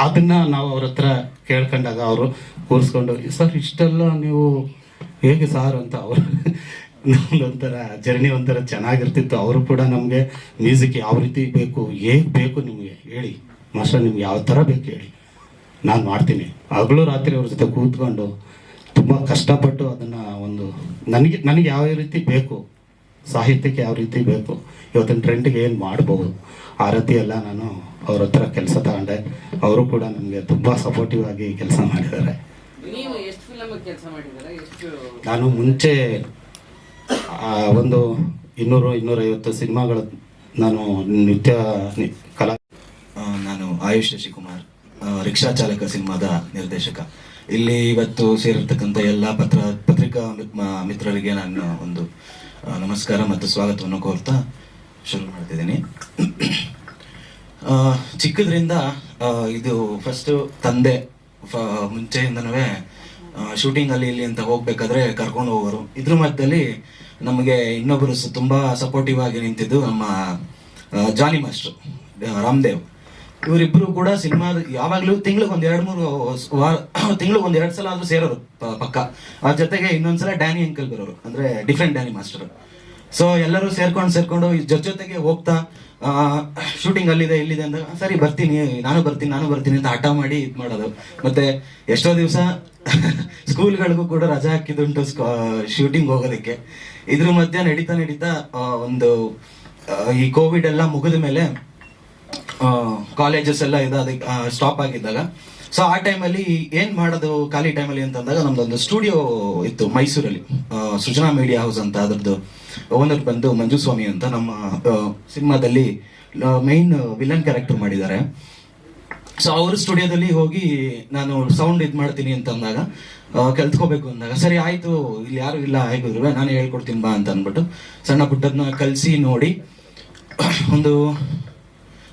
S5: ಅದನ್ನ ನಾವು ಅವ್ರ ಹತ್ರ ಕೇಳ್ಕೊಂಡಾಗ ಅವರು ಕೂರಿಸ್ಕೊಂಡು, ಸರ್, ಇಷ್ಟೆಲ್ಲ ನೀವು ಹೇಗೆ ಸಾರ್? ಅಂತ ಅವರು. ನಮ್ದೊಂಥರ ಜರ್ನಿ ಒಂಥರ ಚೆನ್ನಾಗಿರ್ತಿತ್ತು. ಅವರು ಕೂಡ ನಮಗೆ ಮ್ಯೂಸಿಕ್ ಯಾವ ರೀತಿ ಬೇಕು, ಹೇಗೆ ಬೇಕು ನಿಮಗೆ ಹೇಳಿ. ಮಾಸ್ಟರ್, ನಿಮ್ಗೆ ಯಾವ ಥರ ಬೇಕು ಹೇಳಿ. ನಾನು ಮಾಡ್ತೀನಿ. ಹಗಲು ರಾತ್ರಿ ಅವ್ರ ಜೊತೆ ಕೂತ್ಕೊಂಡು ತುಂಬ ಕಷ್ಟಪಟ್ಟು ಅದನ್ನು ಒಂದು, ನನಗೆ ನನಗೆ ಯಾವ ರೀತಿ ಬೇಕು? ಸಾಹಿತ್ಯಕ್ಕೆ ಯಾವ ರೀತಿ ಬೇಕು ಇವತ್ತಿನ ಟ್ರೆಂಡ್ಗೆ ಏನು ಮಾಡ್ಬೋದು ಆ ರೀತಿ ಎಲ್ಲ ನಾನು ಅವ್ರ ಹತ್ರ ಕೆಲಸ ತಗೊಂಡೆ. ಅವರು ಕೂಡ ನನಗೆ ತುಂಬ ಸಪೋರ್ಟಿವ್ ಆಗಿ ಕೆಲಸ ಮಾಡಿದ್ದಾರೆ.
S6: ನೀವು ಎಷ್ಟು ಫಿಲಮ್ ಕೆಲಸ ಮಾಡಿದ್ದೀರಾ? ಎಷ್ಟು
S5: ನಾನು ಮುಂಚೆ ಒಂದು ಇನ್ನೂರು ಇನ್ನೂರೈವತ್ತು ಸಿನಿಮಾಗಳ ನಾನು ನಿತ್ಯ ಕಲಾ
S7: ನಾನು ಆಯುಷ್ ಶಶಿಕುಮಾರ್ ರಿಕ್ಷಾ ಚಾಲಕ ಸಿನಿಮಾದ ನಿರ್ದೇಶಕ. ಇಲ್ಲಿ ಇವತ್ತು ಸೇರಿರ್ತಕ್ಕಂಥ ಎಲ್ಲ ಪತ್ರ ಪತ್ರಿಕಾ ಮಿತ್- ಮ- ಮಿತ್ರರಿಗೆ ನಾನು ಒಂದು ನಮಸ್ಕಾರ ಮತ್ತು ಸ್ವಾಗತವನ್ನು ಕೋರ್ತಾ ಶುರು ಮಾಡ್ತಿದ್ದೀನಿ. ಚಿಕ್ಕದ್ರಿಂದ ಇದು ಫಸ್ಟ್ ತಂದೆ ಮುಂಚೆಯಿಂದನೂ ಶೂಟಿಂಗ್ ಅಲ್ಲಿ ಇಲ್ಲಿ ಅಂತ ಹೋಗ್ಬೇಕಾದ್ರೆ ಕರ್ಕೊಂಡು ಹೋಗೋರು. ಇದ್ರ ಮಧ್ಯದಲ್ಲಿ ನಮಗೆ ಇನ್ನೊಬ್ಬರು ತುಂಬ ಸಪೋರ್ಟಿವ್ ಆಗಿ ನಿಂತಿದ್ದು ನಮ್ಮ ಜಾನಿ ಮಾಸ್ಟರ್ ರಾಮದೇವ್. ಇವರಿಬ್ರು ಕೂಡ ಸಿನಿಮಾ ಯಾವಾಗ್ಲೂ ತಿಂಗ್ಳಿಗೆ ಒಂದ್ ಎರಡ್ ಮೂರು ವಾರ *coughs* ತಿಂಗ್ಳಿಗೆ ಒಂದ್ ಎರಡ್ ಸಲ ಆದ್ರೂ ಸೇರೋರು ಪಕ್ಕ. ಅದ್ರ ಜೊತೆಗೆ ಇನ್ನೊಂದ್ಸಲ ಡ್ಯಾನಿ ಅಂಕಲ್ ಬರೋರು, ಅಂದ್ರೆ ಡಿಫ್ರೆಂಟ್ ಡ್ಯಾನಿ ಮಾಸ್ಟರ್. ಸೊ ಎಲ್ಲರೂ ಸೇರ್ಕೊಂಡು ಸೇರ್ಕೊಂಡು ಜೊತೆ ಜೊತೆಗೆ ಹೋಗ್ತಾ ಶೂಟಿಂಗ್ ಅಲ್ಲಿದೆ, ಇಲ್ಲಿದೆ ಅಂತ ಸರಿ, ಬರ್ತೀನಿ, ನಾನು ಬರ್ತೀನಿ ನಾನು ಬರ್ತೀನಿ ಅಂತ ಹಠ ಮಾಡಿ ಇದ್ ಮಾಡೋದು. ಮತ್ತೆ ಎಷ್ಟೋ ದಿವಸ *laughs* ಸ್ಕೂಲ್ಗಳಿಗೂ ಕೂಡ ರಜಾ ಹಾಕಿದುಂಟು ಶೂಟಿಂಗ್ ಹೋಗೋದಕ್ಕೆ. ಇದ್ರ ಮಧ್ಯೆ ನಡೀತಾ ನಡೀತಾ ಒಂದು ಈ ಕೋವಿಡ್ ಎಲ್ಲ ಮುಗಿದ ಮೇಲೆ ಕಾಲೇಜಸ್ ಎಲ್ಲ ಇದಾದ ಸ್ಟಾಪ್ ಆಗಿದ್ದಾಗ. ಸೊ ಆ ಟೈಮಲ್ಲಿ ಏನ್ ಮಾಡೋದು ಖಾಲಿ ಟೈಮಲ್ಲಿ ಅಂತಂದಾಗ ನಮ್ದೊಂದು ಸ್ಟುಡಿಯೋ ಇತ್ತು ಮೈಸೂರಲ್ಲಿ. ಸೃಜನಾ ಮೀಡಿಯಾ ಹೌಸ್ ಅಂತ ಅದ್ರದ್ದು ಓನರ್ ಬಂದು ಮಂಜು ಸ್ವಾಮಿ ಅಂತ ನಮ್ಮ ಸಿನಿಮಾದಲ್ಲಿ ಮೈನ್ ವಿಲನ್ ಕ್ಯಾರೆಕ್ಟರ್ ಮಾಡಿದ್ದಾರೆ. ಸೊ ಅವ್ರ ಸ್ಟುಡಿಯೋದಲ್ಲಿ ಹೋಗಿ ನಾನು ಸೌಂಡ್ ಇದು ಮಾಡ್ತೀನಿ ಅಂತ ಅಂದಾಗ ಕಲ್ತ್ಕೋಬೇಕು ಅಂದಾಗ, ಸರಿ, ಆಯ್ತು, ಇಲ್ಲಿ ಯಾರು ಇಲ್ಲ ಹೇಗಿದ್ರು ನಾನು ಹೇಳ್ಕೊಡ್ತೀನಿ ಬಾ ಅಂತ ಅಂದ್ಬಿಟ್ಟು ಸಣ್ಣ ಪುಟ್ಟದನ್ನ ಕಲಿಸಿ ನೋಡಿ, ಒಂದು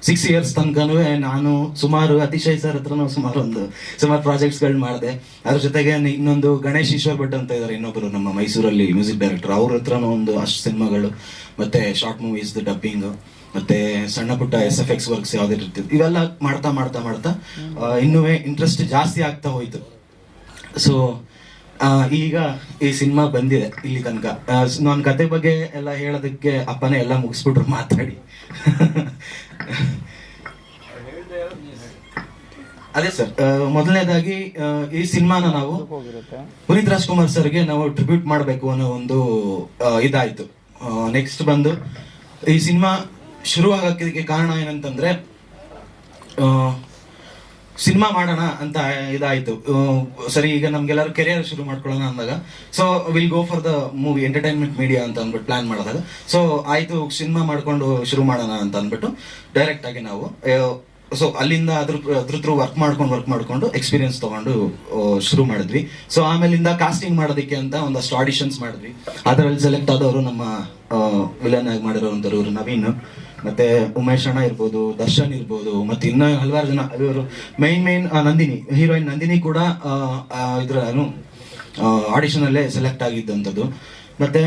S7: ಸಿಕ್ಸ್ ಇಯರ್ಸ್ ತನಕನೂ ನಾನು ಸುಮಾರು ಅತಿಶಯ್ ಸರ್ ಹತ್ರನೂ ಸುಮಾರು ಒಂದು ಸುಮಾರು ಪ್ರಾಜೆಕ್ಟ್ಸ್ಗಳು ಮಾಡಿದೆ. ಅದ್ರ ಜೊತೆಗೆ ಇನ್ನೊಂದು ಗಣೇಶ್ ಈಶ್ವರ್ ಭಟ್ ಅಂತ ಇದ್ದಾರೆ ಇನ್ನೊಬ್ಬರು ನಮ್ಮ ಮೈಸೂರಲ್ಲಿ ಮ್ಯೂಸಿಕ್ ಡೈರೆಕ್ಟರ್ ಅವ್ರ ಹತ್ರನೂ ಒಂದು ಅಷ್ಟು ಸಿನಿಮಾಗಳು ಮತ್ತೆ ಶಾರ್ಟ್ ಮೂವೀಸ್ ಡಬ್ಬಿಂಗ್ ಮತ್ತೆ ಸಣ್ಣ ಪುಟ್ಟ ಎಸ್ ಎಫ್ ಎಕ್ಸ್ ವರ್ಕ್ಸ್ ಯಾವುದೇ ಇರ್ತಿತ್ತು. ಇವೆಲ್ಲ ಮಾಡ್ತಾ ಮಾಡ್ತಾ ಮಾಡ್ತಾ ಇನ್ನೂ ಇಂಟ್ರೆಸ್ಟ್ ಜಾಸ್ತಿ ಆಗ್ತಾ ಹೋಯ್ತು. ಸೊ ಈಗ ಈ ಸಿನಿಮಾ ಬಂದಿದೆ ಇಲ್ಲಿ ತನಕ. ನನ್ನ ಕತೆ ಬಗ್ಗೆ ಎಲ್ಲ ಹೇಳೋದಕ್ಕೆ ಅಪ್ಪನೇ ಎಲ್ಲ ಮುಗಿಸ್ಬಿಟ್ರು ಮಾತಾಡಿ. *laughs* ಅದೇ ಸರ್ ಮೊದಲನೇದಾಗಿ ಈ ಸಿನಿಮಾನ ನಾವು ಪುನೀತ್ ರಾಜ್ಕುಮಾರ್ ಸರ್ಗೆ ನಾವು ಟ್ರಿಬ್ಯೂಟ್ ಮಾಡಬೇಕು ಅನ್ನೋ ಒಂದು ಇದಾಯಿತು. ನೆಕ್ಸ್ಟ್ ಬಂದು, ಈ ಸಿನಿಮಾ ಶುರು ಕಾರಣ ಏನಂತಂದ್ರೆ ಸಿನಿಮಾ ಮಾಡೋಣ ಅಂತ ಇದಾಯ್ತು. ಸರಿ, ಈಗ ನಮ್ಗೆಲ್ಲರೂ ಕೆರಿಯರ್ ಶುರು ಮಾಡ್ಕೊಳ್ಳೋಣ ಅಂದಾಗ. So will go for the movie entertainment media ಅಂತ ಅಂದ್ಬಿಟ್ಟು ಪ್ಲಾನ್ ಮಾಡಿದಾಗ. ಸೊ ಆಯ್ತು, ಸಿನಿಮಾ ಮಾಡ್ಕೊಂಡು ಶುರು ಮಾಡೋಣ ಅಂತ ಅಂದ್ಬಿಟ್ಟು ಡೈರೆಕ್ಟ್ ಆಗಿ ನಾವು ಸೊ ಅಲ್ಲಿಂದ ಅದ್ರ ಅದ್ರ ಥ್ರೂ ವರ್ಕ್ ಮಾಡ್ಕೊಂಡು ವರ್ಕ್ ಮಾಡ್ಕೊಂಡು ಎಕ್ಸ್ಪೀರಿಯನ್ಸ್ ತಗೊಂಡು ಶುರು ಮಾಡಿದ್ವಿ. ಸೊ ಆಮೇಲಿಂದ ಕಾಸ್ಟಿಂಗ್ ಮಾಡೋದಕ್ಕೆ ಅಂತ ಒಂದಷ್ಟು ಆಡಿಷನ್ಸ್ ಮಾಡಿದ್ವಿ. ಅದರಲ್ಲಿ ಸೆಲೆಕ್ಟ್ ಆದವರು ನಮ್ಮ ವಿಲನ್ ಆಗಿ ಮಾಡಿರೋ ಇವರು ನವೀನ್. ಮತ್ತೆ ಉಮೇಶ್ ಅಣ್ಣ ಇರ್ಬೋದು, ದರ್ಶನ್ ಇರ್ಬೋದು, ಮತ್ತೆ ಇನ್ನ ಹಲವಾರು ಜನ, ಇವರು main main Nandini heroine Nandini ಕೂಡ ಇದ್ರ ಏನು ಆಡಿಷನ್ ಅಲ್ಲೇ ಸೆಲೆಕ್ಟ್ ಆಗಿದ್ದಂಥದ್ದು. ಮತ್ತೆ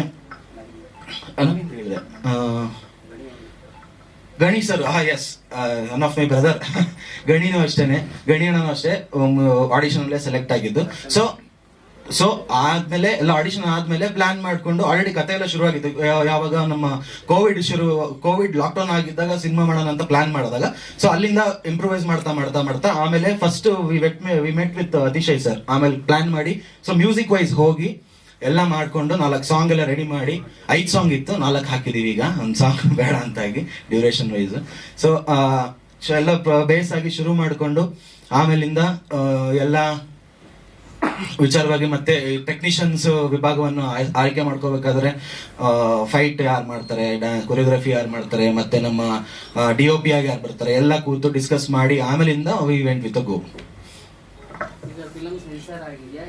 S7: ಗಣಿ ಸರ್ ಹಾ yes one of my brother ಗಣಿನೂ ಅಷ್ಟೇನೆ. ಗಣಿ ಅಣ್ಣನೂ ಅಷ್ಟೇ ಆಡಿಷನ್ ಅಲ್ಲೇ ಸೆಲೆಕ್ಟ್ ಆಗಿದ್ದು. ಸೊ ಸೊ ಆದ್ಮೇಲೆ, ಎಲ್ಲ ಆಡಿಷನ್ ಆದ್ಮೇಲೆ ಪ್ಲಾನ್ ಮಾಡ್ಕೊಂಡು ಆಲ್ರೆಡಿ ಕತೆ ಎಲ್ಲ ಶುರುವಾಗಿತ್ತು. ಯಾವಾಗ ನಮ್ಮ ಕೋವಿಡ್ ಶುರು ಕೋವಿಡ್ ಲಾಕ್ಡೌನ್ ಆಗಿದ್ದಾಗ ಸಿನಿಮಾ ಮಾಡೋಣ ಅಂತ ಪ್ಲಾನ್ ಮಾಡಿದಾಗ. ಸೊ ಅಲ್ಲಿಂದ ಇಂಪ್ರೂವೈಸ್ ಮಾಡ್ತಾ ಮಾಡ್ತಾ ಮಾಡ್ತಾ, ಆಮೇಲೆ first we wet we met with Atishay sir ಆಮೇಲೆ ಪ್ಲಾನ್ ಮಾಡಿ ಸೊ ಮ್ಯೂಸಿಕ್ ವೈಸ್ ಹೋಗಿ ಎಲ್ಲ ಮಾಡ್ಕೊಂಡು ನಾಲ್ಕು ಸಾಂಗ್ ಎಲ್ಲ ರೆಡಿ ಮಾಡಿ, ಐದು ಸಾಂಗ್ ಇತ್ತು, ನಾಲ್ಕು ಹಾಕಿದೀವಿ ಈಗ. ಒಂದು ಸಾಂಗ್ *laughs* ಬೇಡ ಅಂತಾಗಿ ಡ್ಯೂರೇಷನ್ ವೈಸ್ ಸೊ ಎಲ್ಲ ಬೇಸ್ ಆಗಿ ಶುರು ಮಾಡಿಕೊಂಡು, ಆಮೇಲಿಂದ ಎಲ್ಲ ವಿಚಾರವಾಗಿ ಮತ್ತೆ ಟೆಕ್ನಿಷಿಯನ್ಸ್ ವಿಭಾಗವನ್ನು ಆಯ್- ಆಯ್ಕೆ ಮಾಡ್ಕೋಬೇಕಾದ್ರೆ ಫೈಟ್ ಯಾರು ಮಾಡ್ತಾರೆ ಕೊರಿಯೋಗ್ರಫಿ ಯಾರು ಮಾಡ್ತಾರೆ ಮತ್ತೆ ನಮ್ಮ ಡಿ ಒ ಪಿ ಆಗಿ ಯಾರು ಬರ್ತಾರೆ ಎಲ್ಲ ಕೂತು ಡಿಸ್ಕಸ್ ಮಾಡಿ ಆಮೇಲಿಂದ we went with go
S6: sir film censor ಆಗಿದೆಯಾ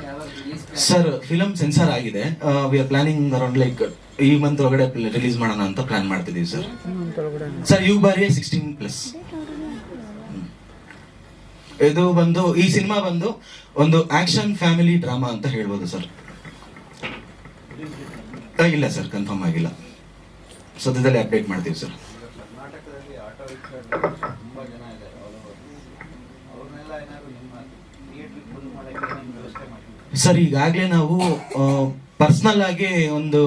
S7: ಸರ್ ಫಿಲಮ್ ಸೆನ್ಸಾರ್ ಆಗಿದೆ we are planning around like ಈ ಮಂತ್ ಒಳಗಡೆ ರಿಲೀಸ್ ಮಾಡೋಣ ಅಂತ ಪ್ಲಾನ್ ಮಾಡ್ತಿದ್ದೀವಿ ಸರ್ ಸರ್ ಯು ಬಾರಿ ಸಿಕ್ಸ್ಟೀನ್ ಪ್ಲಸ್ ಇದು ಬಂದು ಈ ಸಿನಿಮಾ ಬಂದು ಒಂದು ಆಕ್ಷನ್ ಫ್ಯಾಮಿಲಿ ಡ್ರಾಮಾ ಅಂತ ಹೇಳ್ಬೋದು ಸರ್. ಇಲ್ಲ ಸರ್ ಕನ್ಫರ್ಮ್ ಆಗಿಲ್ಲ. ಸದ್ಯದಲ್ಲಿ ಅಪ್ಡೇಟ್ ಮಾಡ್ತೀವಿ ಸರ್. ಸರ್ ಈಗಾಗಲೇ ನಾವು ಪರ್ಸನಲ್ ಆಗಿ ಒಂದು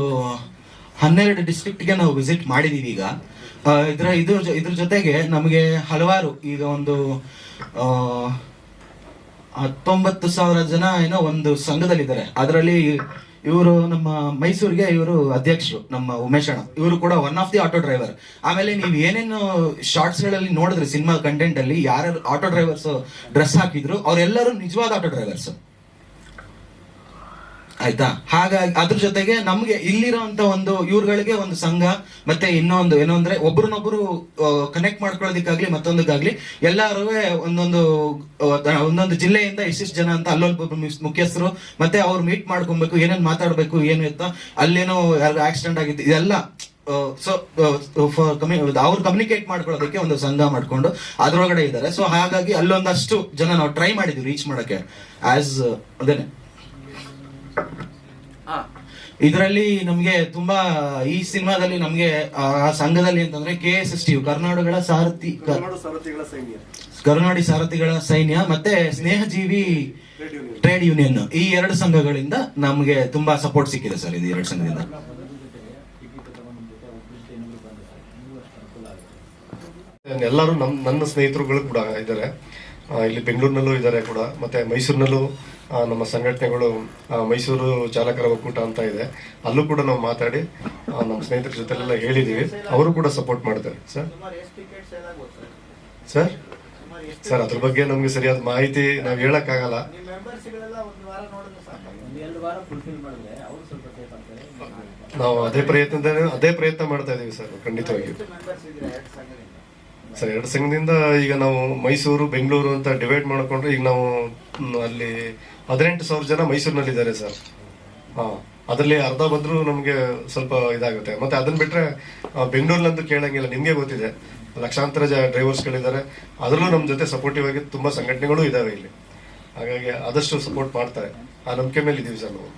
S7: ಹನ್ನೆರಡು ಡಿಸ್ಟ್ರಿಕ್ಟ್ಗೆ ನಾವು ವಿಸಿಟ್ ಮಾಡಿದ್ದೀವಿ ಈಗ. ಇದರ ಇದ್ರ ಇದ್ರ ಜೊತೆಗೆ ನಮಗೆ ಹಲವಾರು ಈಗ ಒಂದು ಹತ್ತೊಂಬತ್ತು ಸಾವಿರ ಜನ ಏನೋ ಒಂದು ಸಂಘದಲ್ಲಿದ್ದಾರೆ. ಅದರಲ್ಲಿ ಇವರು ನಮ್ಮ ಮೈಸೂರಿಗೆ ಇವರು ಅಧ್ಯಕ್ಷರು, ನಮ್ಮ ಉಮೇಶ್ ಅಣ್ಣ. ಇವರು ಕೂಡ one of the auto driver ಆಮೇಲೆ ನೀವು ಏನೇನು ಶಾರ್ಟ್ಸ್ಗಳಲ್ಲಿ ನೋಡಿದ್ರಿ ಸಿನಿಮಾ ಕಂಟೆಂಟ್ ಅಲ್ಲಿ, ಯಾರ್ಯಾರು ಆಟೋ ಡ್ರೈವರ್ಸ್ ಡ್ರೆಸ್ ಹಾಕಿದ್ರು, ಅವರೆಲ್ಲರೂ ನಿಜವಾದ ಆಟೋ ಡ್ರೈವರ್ಸ್ ಆಯ್ತಾ? ಹಾಗಾಗಿ ಅದ್ರ ಜೊತೆಗೆ ನಮ್ಗೆ ಇಲ್ಲಿರೋಂತ ಒಂದು ಇವ್ರುಗಳಿಗೆ ಒಂದು ಸಂಘ, ಮತ್ತೆ ಇನ್ನೊಂದು ಏನು ಅಂದ್ರೆ ಒಬ್ರನ್ನೊಬ್ರು ಕನೆಕ್ಟ್ ಮಾಡ್ಕೊಳ್ಳೋದಿಕ್ಕಾಗ್ಲಿ ಮತ್ತೊಂದಕ್ಕಾಗ್ಲಿ ಎಲ್ಲಾರು ಒಂದೊಂದು ಒಂದೊಂದು ಜಿಲ್ಲೆಯಿಂದ ಇಷ್ಟಿಷ್ಟು ಜನ ಅಂತ ಅಲ್ಲೊಬ್ಬ ಮುಖ್ಯಸ್ಥರು, ಮತ್ತೆ ಅವ್ರು ಮೀಟ್ ಮಾಡ್ಕೊಬೇಕು, ಏನೇನ್ ಮಾತಾಡ್ಬೇಕು, ಏನು ಇತ್ತ, ಅಲ್ಲೇನೋ ಯಾರು ಆಕ್ಸಿಡೆಂಟ್ ಆಗಿತ್ತು, ಇದೆಲ್ಲ ಸೊ ಅವ್ರು ಕಮ್ಯುನಿಕೇಟ್ ಮಾಡ್ಕೊಳ್ಳೋದಕ್ಕೆ ಒಂದು ಸಂಘ ಮಾಡ್ಕೊಂಡು ಅದ್ರೊಳಗಡೆ ಇದ್ದಾರೆ. ಸೊ ಹಾಗಾಗಿ ಅಲ್ಲೊಂದಷ್ಟು ಜನ ನಾವು ಟ್ರೈ ಮಾಡಿದ್ವಿ ರೀಚ್ ಮಾಡಕ್ಕೆ ಆಸ್ ಅದೇನೆ. ಇದರಲ್ಲಿ ನಮ್ಗೆ ತುಂಬಾ ಈ ಸಿನಿಮಾದಲ್ಲಿ ನಮ್ಗೆ ಆ ಸಂಘದಲ್ಲಿ ಅಂತಂದ್ರೆ ಕೆ ಎಸ್ ಎಸ್ ಟಿ ಕರ್ನಾಟಕಗಳ ಸಾರಥಿ ಕ-
S8: ಸಾರಥಿಗಳ ಸೈನ್ಯ.
S7: ಕರುನಾಡಿ ಸಾರಥಿಗಳ ಸೈನ್ಯ ಮತ್ತೆ ಸ್ನೇಹಜೀವಿ ಟ್ರೇಡ್ ಯೂನಿಯನ್ ಈ ಎರಡು ಸಂಘಗಳಿಂದ ನಮ್ಗೆ ತುಂಬಾ ಸಪೋರ್ಟ್ ಸಿಕ್ಕಿದೆ ಸರ್ ಇದು ಎರಡು ಸಂಘದಿಂದ.
S9: ಎಲ್ಲರೂ ನಮ್ಮ ನನ್ನ ಸ್ನೇಹಿತರುಗಳು ಕೂಡ ಇದ್ದಾರೆ. ಇಲ್ಲಿ ಬೆಂಗಳೂರಿನಲ್ಲೂ ಇದ್ದಾರೆ ಕೂಡ ಮತ್ತೆ ಮೈಸೂರಿನಲ್ಲೂ ನಮ್ಮ ಸಂಘಟನೆಗಳು ಆ, ಮೈಸೂರು ಚಾಲಕರ ಒಕ್ಕೂಟ ಅಂತ ಇದೆ. ಅಲ್ಲೂ ಕೂಡ ನಾವು ಮಾತಾಡಿ ನಮ್ಮ ಸ್ನೇಹಿತರ ಜೊತೆಲೆಲ್ಲ ಹೇಳಿದೀವಿ. ಅವರು ಕೂಡ ಸಪೋರ್ಟ್ ಮಾಡ್ತಾರೆ ಸರ್ ಸರ್ ಸರ್ ಅದ್ರ ಬಗ್ಗೆ ನಮ್ಗೆ ಸರಿಯಾದ ಮಾಹಿತಿ ನಾವು ಹೇಳಕ್ಕಾಗಲ್ಲ. ನಾವು ಅದೇ ಪ್ರಯತ್ನದ ಅದೇ ಪ್ರಯತ್ನ ಮಾಡ್ತಾ ಇದೀವಿ ಸರ್ ಖಂಡಿತವಾಗಿ ಸರ್ ಎರಡು ಸಂಘದಿಂದ? ಈಗ ನಾವು ಮೈಸೂರು ಬೆಂಗಳೂರು ಅಂತ ಡಿವೈಡ್ ಮಾಡಿಕೊಂಡ್ರೆ ಈಗ ನಾವು ಅಲ್ಲಿ ಹದಿನೆಂಟು ಸಾವಿರ ಜನ ಮೈಸೂರಿನಲ್ಲಿ ಇದ್ದಾರೆ ಸರ್. ಹಾ ಅದರಲ್ಲಿ ಅರ್ಧ ಬಂದರೂ ನಮಗೆ ಸ್ವಲ್ಪ ಇದಾಗುತ್ತೆ. ಮತ್ತೆ ಅದನ್ನ ಬಿಟ್ರೆ ಆ, ಬೆಂಗಳೂರಿನಂತೂ ಕೇಳಂಗಿಲ್ಲ ನಿಮಗೆ ಗೊತ್ತಿದೆ. ಲಕ್ಷಾಂತರ ಜ ಡ್ರೈವರ್ಸ್ಗಳಿದ್ದಾರೆ. ಅದರಲ್ಲೂ ನಮ್ಮ ಜೊತೆ ಸಪೋರ್ಟಿವ್ ಆಗಿ ತುಂಬಾ ಸಂಘಟನೆಗಳು ಇದಾವೆ ಇಲ್ಲಿ. ಹಾಗಾಗಿ ಆದಷ್ಟು ಸಪೋರ್ಟ್ ಮಾಡ್ತಾರೆ. ಆ ನಂಬಿಕೆ ಮೇಲೆ ಇದ್ದೀವಿ ಸರ್ ನಾವು.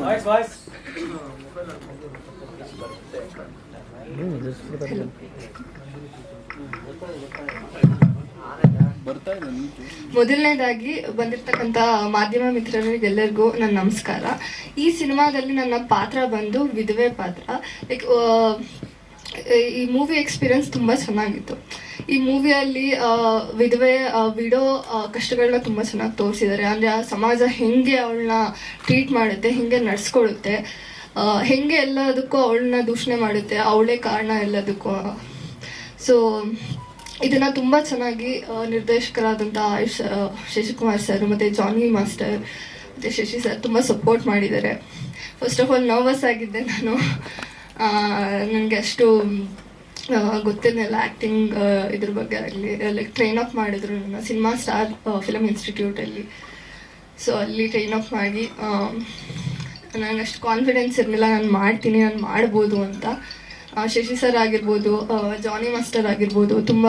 S8: ವಾಯ್ಸ್ ವಾಯ್ಸ್
S10: ಮೊದಲನೇದಾಗಿ ಬಂದಿರ್ತಕ್ಕಂಥ ಮಾಧ್ಯಮ ಮಿತ್ರರಿಗೆಲ್ಲರಿಗೂ ನನ್ನ ನಮಸ್ಕಾರ. ಈ ಸಿನಿಮಾದಲ್ಲಿ ನನ್ನ ಪಾತ್ರ ಬಂದು ವಿಧವೆ ಪಾತ್ರ. ಲೈಕ್ ಈ ಮೂವಿ ಎಕ್ಸ್ಪೀರಿಯನ್ಸ್ ತುಂಬ ಚೆನ್ನಾಗಿತ್ತು. ಈ ಮೂವಿಯಲ್ಲಿ ವಿಧವೆ ವಿಡೋ ಕಷ್ಟಗಳನ್ನ ತುಂಬ ಚೆನ್ನಾಗಿ ತೋರಿಸಿದ್ದಾರೆ. ಅಂದರೆ ಆ ಸಮಾಜ ಹೆಂಗೆ ಅವಳನ್ನ ಟ್ರೀಟ್ ಮಾಡುತ್ತೆ, ಹೆಂಗೆ ನಡ್ಸ್ಕೊಳ್ಳುತ್ತೆ ಹೆಂಗೆ ಎಲ್ಲದಕ್ಕೂ ಅವಳನ್ನ ದೂಷಣೆ ಮಾಡುತ್ತೆ, ಅವಳೇ ಕಾರಣ ಎಲ್ಲದಕ್ಕೂ. ಸೊ ಇದನ್ನ ತುಂಬಾ ಚೆನ್ನಾಗಿ ನಿರ್ದೇಶಕರಾದಂಥ ಆಯುಷ್ ಶಶಿಕುಮಾರ್ ಸರ್ ಮತ್ತೆ ಜಾನಿ ಮಾಸ್ಟರ್ ಮತ್ತೆ ಶಶಿ ಸರ್ ತುಂಬಾ ಸಪೋರ್ಟ್ ಮಾಡಿದ್ದಾರೆ. ಫಸ್ಟ್ ಆಫ್ ಆಲ್ ನರ್ವಸ್ ಆಗಿದ್ದೆ ನಾನು. ನನಗೆ ಅಷ್ಟು ಗೊತ್ತಿರಲಿಲ್ಲ ಆ್ಯಕ್ಟಿಂಗ್ ಇದ್ರ ಬಗ್ಗೆ ಆಗಲಿ ಲೈಕ್ ಟ್ರೈನ್ ಅಪ್ ಮಾಡಿದ್ರು ನನ್ನ ಸಿನಿಮಾ ಸ್ಟಾರ್ ಫಿಲಮ್ ಇನ್ಸ್ಟಿಟ್ಯೂಟಲ್ಲಿ ಸೊ ಅಲ್ಲಿ. ಟ್ರೈನ್ ಅಪ್ ಮಾಡಿ ನನಗೆ ಅಷ್ಟು ಕಾನ್ಫಿಡೆನ್ಸ್ ಇರಲಿಲ್ಲ, ನಾನು ಮಾಡ್ತೀನಿ, ನಾನು ಮಾಡ್ಬೋದು ಅಂತ. ಶಶಿ ಸರ್ ಆಗಿರ್ಬೋದು ಜಾನಿ ಮಾಸ್ಟರ್ ಆಗಿರ್ಬೋದು, ತುಂಬ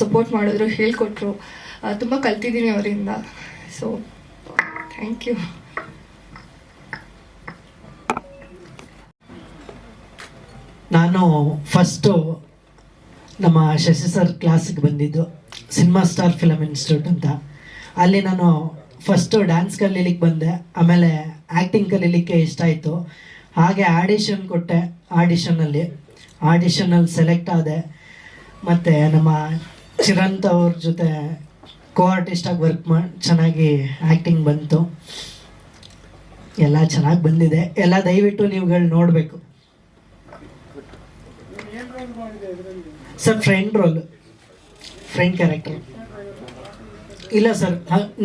S10: ಸಪೋರ್ಟ್ ಮಾಡಿದ್ರು, ಹೇಳ್ಕೊಟ್ರು. ತುಂಬ ಕಲ್ತಿದ್ದೀನಿ ಅವರಿಂದ. ಸೊ ಥ್ಯಾಂಕ್ ಯು
S11: ನಾನು ಫಸ್ಟು ನಮ್ಮ ಶಶಿ ಸರ್ ಕ್ಲಾಸಿಗೆ ಬಂದಿದ್ದು ಸಿನಿಮಾ ಸ್ಟಾರ್ ಫಿಲಮ್ ಇನ್ಸ್ಟಿಟ್ಯೂಟ್ ಅಂತ. ಅಲ್ಲಿ ನಾನು ಫಸ್ಟು ಡ್ಯಾನ್ಸ್ ಕಲೀಲಿಕ್ಕೆ ಬಂದೆ, ಆಮೇಲೆ ಆ್ಯಕ್ಟಿಂಗ್ ಕಲೀಲಿಕ್ಕೆ ಇಷ್ಟ ಆಯಿತು. ಹಾಗೆ ಆಡಿಷನ್ ಕೊಟ್ಟೆ ಆಡಿಷನಲ್ಲಿ ಆಡಿಷನಲ್ಲಿ ಸೆಲೆಕ್ಟ್ ಆದೆ. ಮತ್ತು ನಮ್ಮ ಚಿರಂತ್ ಅವ್ರ ಜೊತೆ ಕೋ ಆರ್ಟಿಸ್ಟಾಗಿ ವರ್ಕ್ ಮಾಡಿ ಚೆನ್ನಾಗಿ ಆ್ಯಕ್ಟಿಂಗ್ ಬಂತು. ಎಲ್ಲ ಚೆನ್ನಾಗಿ ಬಂದಿದೆ. ಎಲ್ಲ ದಯವಿಟ್ಟು ನೀವುಗಳು ನೋಡಬೇಕು. Sir friend role friend character ಇಲ್ಲ ಸರ್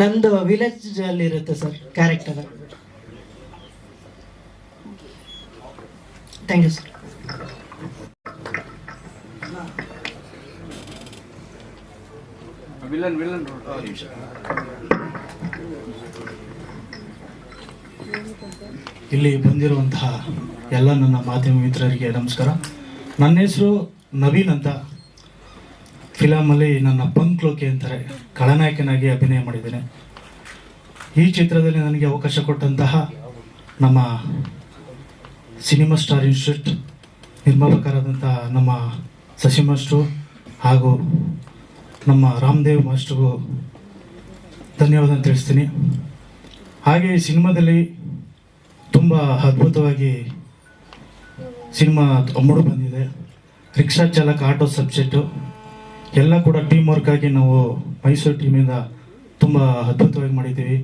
S11: ನಂದು ವಿಲೇಜ್ ಅಲ್ಲಿ ಇರುತ್ತೆ sir character thank you sir
S12: ಇಲ್ಲಿ ಬಂದಿರುವಂತಹ ಎಲ್ಲ ನನ್ನ ಮಾಧ್ಯಮ ಮಿತ್ರರಿಗೆ ನಮಸ್ಕಾರ. ನನ್ನ ಹೆಸರು ನವೀನ್ ಅಂತ. ಫಿಲಮಲ್ಲಿ ನನ್ನ ಪಂಕ್ಲೋಕೆ ಅಂತಾರೆ. ಖಳನಾಯಕನಾಗಿ ಅಭಿನಯ ಮಾಡಿದ್ದೇನೆ. ಈ ಚಿತ್ರದಲ್ಲಿ ನನಗೆ ಅವಕಾಶ ಕೊಟ್ಟಂತಹ ನಮ್ಮ ಸಿನಿಮಾ ಸ್ಟಾರ್ ಇನ್ಸ್ಟಿಟ್ಯೂಟ್ ನಿರ್ಮಾಪಕರಾದಂಥ ನಮ್ಮ ಸಸಿ ಮಾಸ್ಟ್ರು ಹಾಗೂ ನಮ್ಮ ರಾಮದೇವ್ ಮಾಸ್ಟ್ರಿಗೂ ಧನ್ಯವಾದ ತಿಳಿಸ್ತೀನಿ. ಹಾಗೆ ಈ ಸಿನಿಮಾದಲ್ಲಿ ತುಂಬ ಅದ್ಭುತವಾಗಿ ಸಿನಿಮಾ ಮೂಡು ಬಂದಿದೆ. ರಿಕ್ಷಾ ಚಾಲಕ ಆಟೋ ಸಬ್ಜೆಕ್ಟು. ಎಲ್ಲ ಕೂಡ ಟೀಮ್ ವರ್ಕ್ ಆಗಿ ನಾವು ಮೈಸೂರು ಟೀಮಿಂದ ತುಂಬ ಅದ್ಭುತವಾಗಿ ಮಾಡಿದ್ದೀವಿ.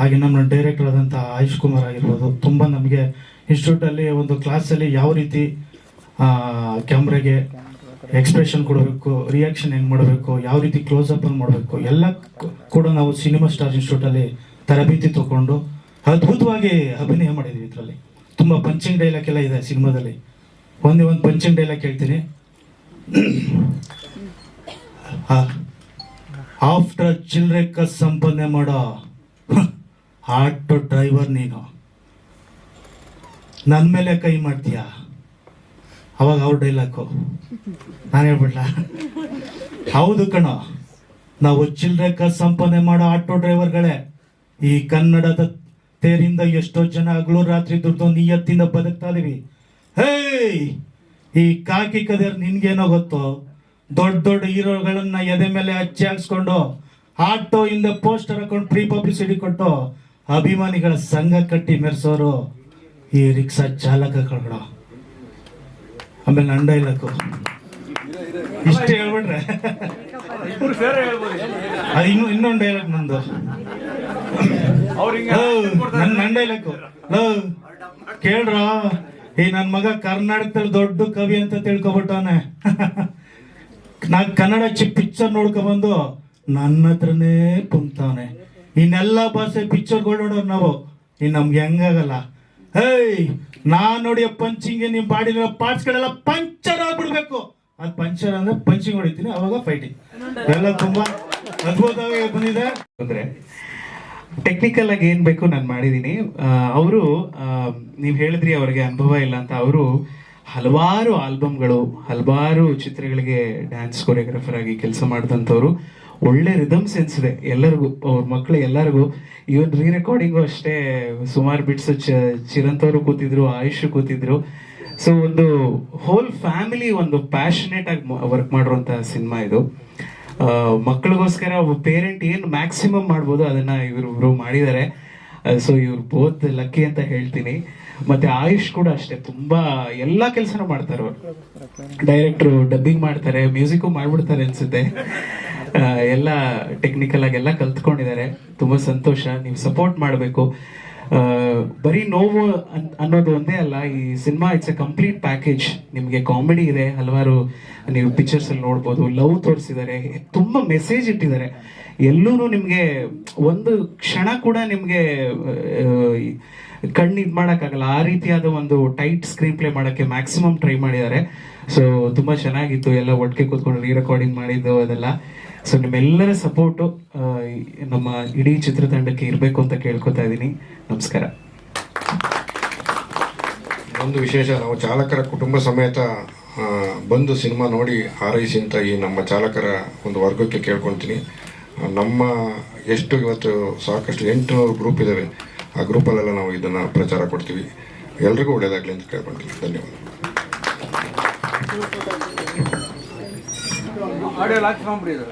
S12: ಹಾಗೆ ನಮ್ಮ ಡೈರೆಕ್ಟರ್ ಆದಂಥ ಆಯುಷ್ ಕುಮಾರ್ ಆಗಿರ್ಬೋದು, ತುಂಬ ನಮಗೆ ಇನ್ಸ್ಟಿಟ್ಯೂಟಲ್ಲಿ ಒಂದು ಕ್ಲಾಸಲ್ಲಿ ಯಾವ ರೀತಿ ಕ್ಯಾಮ್ರಾಗೆ ಎಕ್ಸ್ಪ್ರೆಷನ್ ಕೊಡಬೇಕು ರಿಯಾಕ್ಷನ್ ಹೆಂಗೆ ಮಾಡಬೇಕು, ಯಾವ ರೀತಿ ಕ್ಲೋಸ್ ಅಪ್ ಮಾಡಬೇಕು, ಎಲ್ಲ ಕೂಡ ನಾವು ಸಿನಿಮಾ ಸ್ಟಾರ್ ಇನ್ಸ್ಟಿಟ್ಯೂಟಲ್ಲಿ ತರಬೇತಿ ತಗೊಂಡು ಅದ್ಭುತವಾಗಿ ಅಭಿನಯ ಮಾಡಿದ್ವಿ ಇದರಲ್ಲಿ. ತುಂಬ ಪಂಚಿಂಗ್ ಡೈಲಾಗ್ ಎಲ್ಲ ಇದೆ ಸಿನಿಮಾದಲ್ಲಿ. ಒಂದೇ ಒಂದು ಪಂಚಿಂಗ್ ಡೈಲಾಗ್ ಹೇಳ್ತೀನಿ. ಆಫ್ಟರ್ ಚಿಲ್ಲರೆ ಕಸ್ ಸಂಪಾದನೆ ಮಾಡೋ. ಆಟೋ ಡ್ರೈವರ್ ನೀನು. ನನ್ನ ಮೇಲೆ ಕೈ ಮಾಡ್ತೀಯಾ? ಅವಾಗ ಅವ್ರ ಡೈಲಾಕು ನಾನು ಹೇಳ್ಬಿಡ್ಲ ಹೌದು ಕಣ. ನಾವು ಚಿಲ್ಲರೆ ಕಸ್ ಸಂಪಾದನೆ ಮಾಡೋ ಆಟೋ ಡ್ರೈವರ್ಗಳೇ, ಈ ಕನ್ನಡದ ತೇರಿಂದ ಎಷ್ಟೋ ಜನ ಹಗಲು ರಾತ್ರಿ ದುಡ್ದು ನಿಯತ್ತಿಂದ ಬದುಕ್ತಾ ಇದೀವಿ. ಹೇಯ್! ಈ ಕಾಕಿ ಕದೇರ್ ನಿನ್ಗೇನೋ ಗೊತ್ತು? ದೊಡ್ಡ ದೊಡ್ಡ ಹೀರೋಗಳನ್ನ ಎದೆ ಮೇಲೆ ಹಚ್ಚಿ ಹಾಕ್ಸ್ಕೊಂಡು ಆಟೋ ಇಂದ ಪೋಸ್ಟರ್ ಹಾಕೊಂಡು ಪ್ರೀ ಪಬ್ಲಿಸಿಟಿ ಕೊಟ್ಟು ಅಭಿಮಾನಿಗಳ ಸಂಘ ಕಟ್ಟಿ ಮೆರೆಸೋರು. ಈ ರಿಕ್ಷಾ ಚಾಲಕಗಳು ಆಮೇಲೆ ನಂಡ ಡೈಲಾಗು ಇಷ್ಟೇ ಹೇಳ್ಬಿಟ್ರೆ. ಅದು ಇನ್ನು ಇನ್ನೊಂದು ಡೈಲಾಗ್ ನಂದು.
S8: ಅವ್ರಿಗೆ
S12: ನನ್ ನನ್ ಡೈಲಾಗು ಕೇಳ್ರ ಈ ನನ್ ಮಗ ಕರ್ನಾಟಕದಲ್ಲಿ ದೊಡ್ಡ ಕವಿ ಅಂತ ತಿಳ್ಕೊಬಿಟ್ಟಾನೆ. ನಾ ಕನ್ನಡ ಚಿ ಪಿಕ್ಚರ್ ನೋಡ್ಕೊಬಂದು ನನ್ನ ಹತ್ರನೇ ಕುಂತವನೆ ಇನ್ನೆಲ್ಲ ಭಾಷೆ ಪಿಕ್ಚರ್ಗಳು ನೋಡೋರು ನಾವು. ಇನ್ ನಮ್ಗೆ ಹೆಂಗಾಗಲ್ಲ ಹೇಯ್ ನಾ ನೋಡಿ ಪಂಚಿಂಗ್ ನಿಮ್ ಬಾಡಿಲಿರೋ ಪಾರ್ಟ್ಸ್ಗಳೆಲ್ಲ ಪಂಚರ್ ಆಗ್ಬಿಡ್ಬೇಕು. ಅದ್ ಪಂಚರ್ ಅಂದ್ರೆ ಪಂಚಿಂಗ್ ಹೊಡಿತೀನಿ, ಅವಾಗ ಫೈಟಿಂಗ್ ಎಲ್ಲ ತುಂಬಾ ಅದ್ಭುತವಾಗಿ ಬಂದಿದೆ.
S13: ಅಂದ್ರೆ ಟೆಕ್ನಿಕಲ್ ಆಗಿ ಏನ್ ಬೇಕು ನಾನು ಮಾಡಿದೀನಿ. ಅವರು ನೀವು ಹೇಳಿದ್ರಿ ಅವ್ರಿಗೆ ಅನುಭವ ಇಲ್ಲ ಅಂತ. ಅವರು ಹಲವಾರು ಆಲ್ಬಮ್ಗಳು ಹಲವಾರು ಚಿತ್ರಗಳಿಗೆ ಡ್ಯಾನ್ಸ್ ಕೊರಿಯೋಗ್ರಾಫರ್ ಆಗಿ ಕೆಲಸ ಮಾಡಿದಂಥವ್ರು ಒಳ್ಳೆ ರಿದಮ್ ಸೆನ್ಸ್ ಇದೆ. ಎಲ್ಲರಿಗೂ, ಅವ್ರ ಮಕ್ಕಳು ಎಲ್ಲರಿಗೂ. ಇವನ್ ರೀ ರೆಕಾರ್ಡಿಂಗು ಅಷ್ಟೇ ಸುಮಾರು ಬಿಟ್ಸ್ ಚಿರಂತ್ ಅವರು ಕೂತಿದ್ರು, ಆಯುಷ್ ಕೂತಿದ್ರು. ಸೊ ಒಂದು ಹೋಲ್ ಫ್ಯಾಮಿಲಿ ಒಂದು ಪ್ಯಾಷನೇಟ್ ಆಗಿ ವರ್ಕ್ ಮಾಡಿರುವಂತ ಸಿನಿಮಾ ಇದು. ಮಕ್ಕಳಿಗೋಸ್ಕರ ಒಬ್ಬ ಪೇರೆಂಟ್ ಏನು ಮ್ಯಾಕ್ಸಿಮಮ್ ಮಾಡ್ಬೋದು ಅದನ್ನ ಇವರು ಮಾಡಿದ್ದಾರೆ. ಸೊ ಇವ್ರು ಬೋತ್ ಲಕ್ಕಿ ಅಂತ ಹೇಳ್ತೀನಿ. ಮತ್ತೆ ಆಯುಷ್ ಕೂಡ ಅಷ್ಟೇ, ತುಂಬಾ ಎಲ್ಲಾ ಕೆಲಸನೂ ಮಾಡ್ತಾರೆ ಅವರು. ಡೈರೆಕ್ಟ್ರು ಡಬ್ಬಿಂಗ್ ಮಾಡ್ತಾರೆ ಮ್ಯೂಸಿಕ್ಕು ಮಾಡ್ಬಿಡ್ತಾರೆ ಅನ್ಸುತ್ತೆ. ಎಲ್ಲ ಟೆಕ್ನಿಕಲ್ ಆಗಿ ಎಲ್ಲ ಕಲ್ತ್ಕೊಂಡಿದ್ದಾರೆ. ತುಂಬಾ ಸಂತೋಷ. ನೀವು ಸಪೋರ್ಟ್ ಮಾಡಬೇಕು. ಬರೀ ನೋವು ಅನ್- ಅನ್ನೋದು ಒಂದೇ ಅಲ್ಲ, ಈ cinema it's a complete package ನಿಮಗೆ ಕಾಮಿಡಿ ಇದೆ, ಹಲವಾರು ನೀವು ಪಿಕ್ಚರ್ಸ್ ಅಲ್ಲಿ ನೋಡ್ಬೋದು ಲವ್ ತೋರಿಸಿದ್ದಾರೆ, ತುಂಬಾ ಮೆಸೇಜ್ ಇಟ್ಟಿದ್ದಾರೆ. ಎಲ್ಲೂ ನಿಮಗೆ ಒಂದು ಕ್ಷಣ ಕೂಡ ನಿಮಗೆ ಕಣ್ಣು ಇದು ಮಾಡೋಕ್ಕಾಗಲ್ಲ. ಆ ರೀತಿಯಾದ ಒಂದು ಟೈಟ್ ಸ್ಕ್ರೀನ್ ಪ್ಲೇ ಮಾಡೋಕ್ಕೆ ಮ್ಯಾಕ್ಸಿಮಮ್ ಟ್ರೈ ಮಾಡಿದ್ದಾರೆ. ಸೊ ತುಂಬ ಚೆನ್ನಾಗಿತ್ತು. ಎಲ್ಲ ಒಟ್ಟಿಗೆ ಕೂತ್ಕೊಂಡು ರೀ ರೆಕಾರ್ಡಿಂಗ್ ಮಾಡಿದ್ದು, ಅದೆಲ್ಲ. ಸೊ ನಿಮ್ಮೆಲ್ಲರ ಸಪೋರ್ಟು ನಮ್ಮ ಇಡೀ ಚಿತ್ರತಂಡಕ್ಕೆ ಇರಬೇಕು ಅಂತ ಕೇಳ್ಕೊತಾ ಇದ್ದೀನಿ. ನಮಸ್ಕಾರ.
S14: ಒಂದು ವಿಶೇಷ ನಾವು ಚಾಲಕರ ಕುಟುಂಬ ಸಮೇತ ಆ, ಬಂದು ಸಿನಿಮಾ ನೋಡಿ ಹಾರೈಸಿ ಅಂತ ಈ ನಮ್ಮ ಚಾಲಕರ ಒಂದು ವರ್ಗಕ್ಕೆ ಕೇಳ್ಕೊಳ್ತೀನಿ. ಆ, ನಮ್ಮ ಎಷ್ಟು ಇವತ್ತು ಸಾಕಷ್ಟು ಎಂಟುನೂರು ಗ್ರೂಪ್ ಇದ್ದಾವೆ ಆ ಗ್ರೂಪಲ್ಲೆಲ್ಲ ನಾವು ಇದನ್ನು ಪ್ರಚಾರ ಕೊಡ್ತೀವಿ. ಎಲ್ರಿಗೂ ಒಳ್ಳೆಯದಾಗಲಿ ಅಂತ ಕೇಳ್ಕೊಳ್ತೀನಿ. ಧನ್ಯವಾದ.
S8: Olha lá que
S1: sombrio.